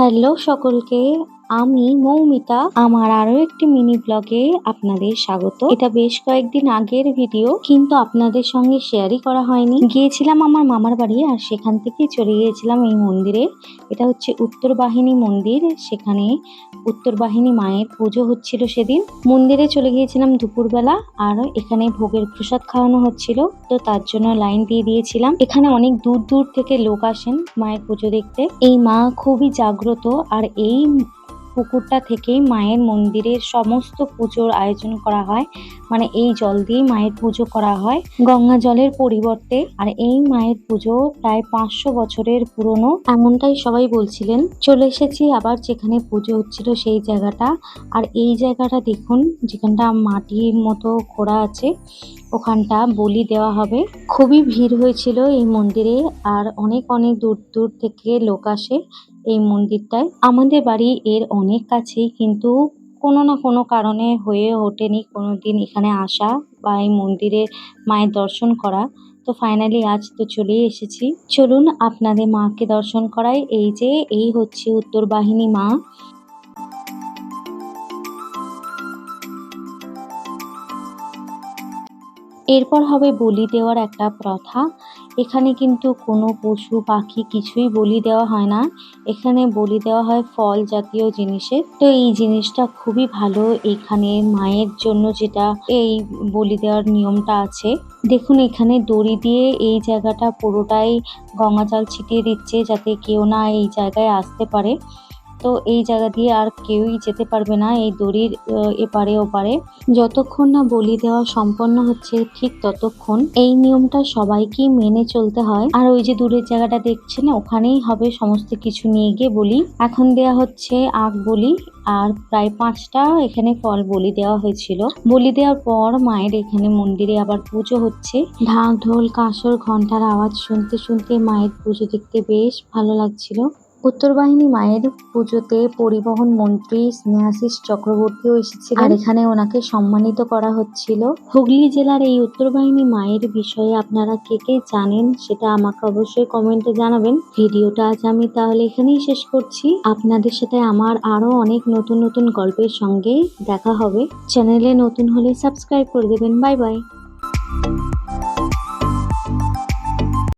Hello সকলকে আমি মৌমিতা, আমার আরও একটি মিনি ব্লগে আপনাদের স্বাগত। এটা বেশ কয়েকদিন আগের ভিডিও, কিন্তু আপনাদের সঙ্গে শেয়ারই করা হয়নি। গিয়েছিলাম আমার মামার বাড়ি আর সেখান থেকে চলে গিয়েছিলাম এই মন্দিরে। এটা হচ্ছে উত্তর বাহিনী মন্দির, সেখানে উত্তর বাহিনী মায়ের পুজো হচ্ছিল সেদিন। মন্দিরে চলে গিয়েছিলাম দুপুরবেলা, আর এখানে ভোগের প্রসাদ খাওয়ানো হচ্ছিল, তো তার জন্য লাইন দিয়ে দিয়েছিলাম। এখানে অনেক দূর দূর থেকে লোক আসেন মায়ের পুজো দেখতে। এই মা খুবই জাগ্রত, আর এই পুকুরটা থেকেই মায়ের মন্দিরের সমস্ত পুজোর আয়োজন করা হয়। মানে এই জল দিয়ে মায়ের পুজো করা হয়। গঙ্গা জলের পরিবর্তে আর এই মায়ের পুজো প্রায় পাঁচশো বছরের পুরনো। এমনটাই সবাই বলছিলেন। চলে এসেছি আবার যেখানে পুজো হচ্ছিল সেই জায়গাটা। আর এই জায়গাটা দেখুন, যেখানটা মাটির মতো খোড়া আছে। ওখানটা বলি দেওয়া হবে। খুবই ভিড় হয়েছিল এই মন্দিরে আর অনেক অনেক দূর দূর থেকে লোক আসে এই মন্দিরটায়। আমাদের বাড়ি এর অনেক কাছেই কিন্তু কোনো না কোনো কারণে হয়ে ওঠেনি কোনোদিন এখানে আসা বা এই মন্দিরে মায়ের দর্শন করা। তো ফাইনালি আজ তো চলেই এসেছি। চলুন আপনাদের মাকে দর্শন করাই। এই যে, এই হচ্ছে উত্তর বাহিনী মা। এরপর হবে বলি দেওয়ার একটা প্রথা। এখানে কিন্তু কোনো পশু পাখি কিছুই বলি দেওয়া হয় না। এখানে বলি দেওয়া হয় ফল জাতীয় জিনিসে। তো এই জিনিসটা খুবই ভালো এখানে মায়ের জন্য যেটা এই বলি দেওয়ার নিয়মটা আছে। দেখুন, এখানে দড়ি দিয়ে এই জায়গাটা পুরোটাই গঙ্গা জল ছিটিয়ে দিচ্ছে যাতে কেউ না এই জায়গায় আসতে পারে। তো এই জায়গা দিয়ে আর কেউই যেতে পারবে না, এই দড়ির এপারে ওপারে। যতক্ষণ না বলি দেওয়া সম্পন্ন হচ্ছে, ঠিক ততক্ষণ এই নিয়মটা সবাইকেই মেনে চলতে হয়। আর ওই যে দূরের জায়গাটা দেখছেন, ওখানেই হবে সমস্ত কিছু নিয়ে গিয়ে বলি। এখন দেয়া হচ্ছে আখ বলি, আর প্রায় পাঁচটা এখানে ফল বলি দেওয়া হয়েছিল। বলি দেওয়ার পর মায়ের এখানে মন্দিরে আবার পুজো হচ্ছে। ঢাক, ঢোল, কাঁসর ঘণ্টার আওয়াজ শুনতে শুনতে মায়ের পুজো দেখতে বেশ ভালো লাগছিল। উত্তর বাহিনী মায়ের পুজোতে পরিবহন মন্ত্রী স্নেহাশিস চক্রবর্তীও এসেছিল আর এখানে ওনাকে সম্মানিত করা হচ্ছিল। হুগলি জেলার এই উত্তর বাহিনী মায়ের বিষয়ে আপনারা কে কে জানেন সেটা আমাকে অবশ্যই কমেন্টে জানাবেন। ভিডিওটা আজ আমি তাহলে এখানেই শেষ করছি। আপনাদের সাথে আমার আরও অনেক নতুন নতুন গল্পের সঙ্গে দেখা হবে। চ্যানেলে নতুন হলে সাবস্ক্রাইব করে দেবেন। Bye bye.